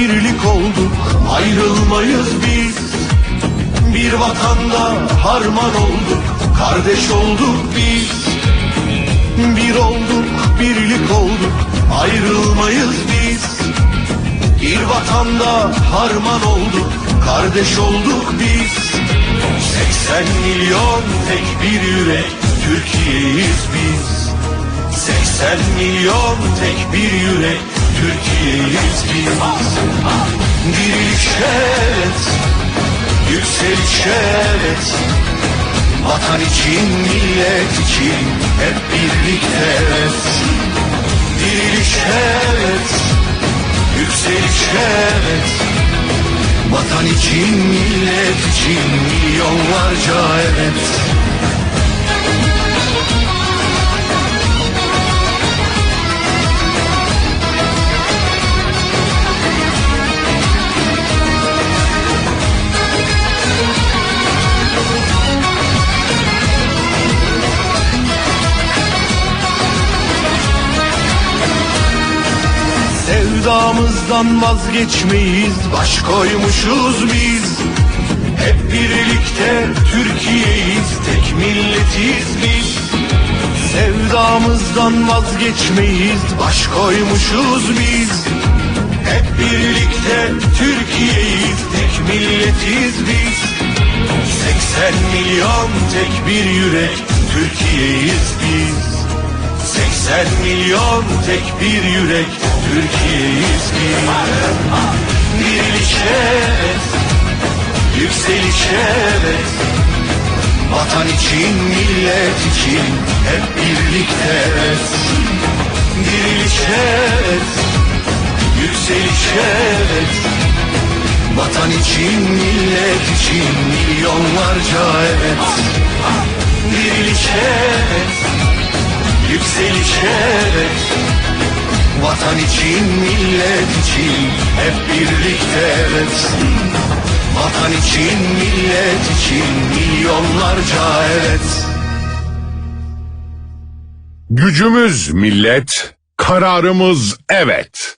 birlik olduk. Ayrılmayız biz. Bir vatanda harman olduk. Kardeş olduk biz. Bir olduk birlik olduk. Ayrılmayız biz. Bir vatanda harman olduk. Kardeş olduk biz. 80 milyon tek bir yürek. Türkiye'yiz biz. 80 milyon tek bir yürek. Türkiye'yiz biz Diriliş evet Yükseliş evet Vatan için millet için Hep birlikte. Evet Diriliş evet Yükseliş evet Vatan için millet için Milyonlarca evet Sevdamızdan vazgeçmeyiz Baş koymuşuz biz. Hep birlikte Türkiye'yiz Tek milletiz biz. Sevdamızdan vazgeçmeyiz Baş koymuşuz biz. Hep birlikte Türkiye'yiz Tek milletiz biz. 80 milyon tek bir yürek Türkiye'yiz biz 80 milyon tek bir yürek Türkiye'yiz biz Diriliş evet Vatan için millet için Hep birlikte evet. Diriliş Vatan için millet için Milyonlarca evet. Diriliş Yükseliş evet Vatan için millet için Hep birlikte evet Vatan için millet için Milyonlarca evet Gücümüz millet, kararımız evet.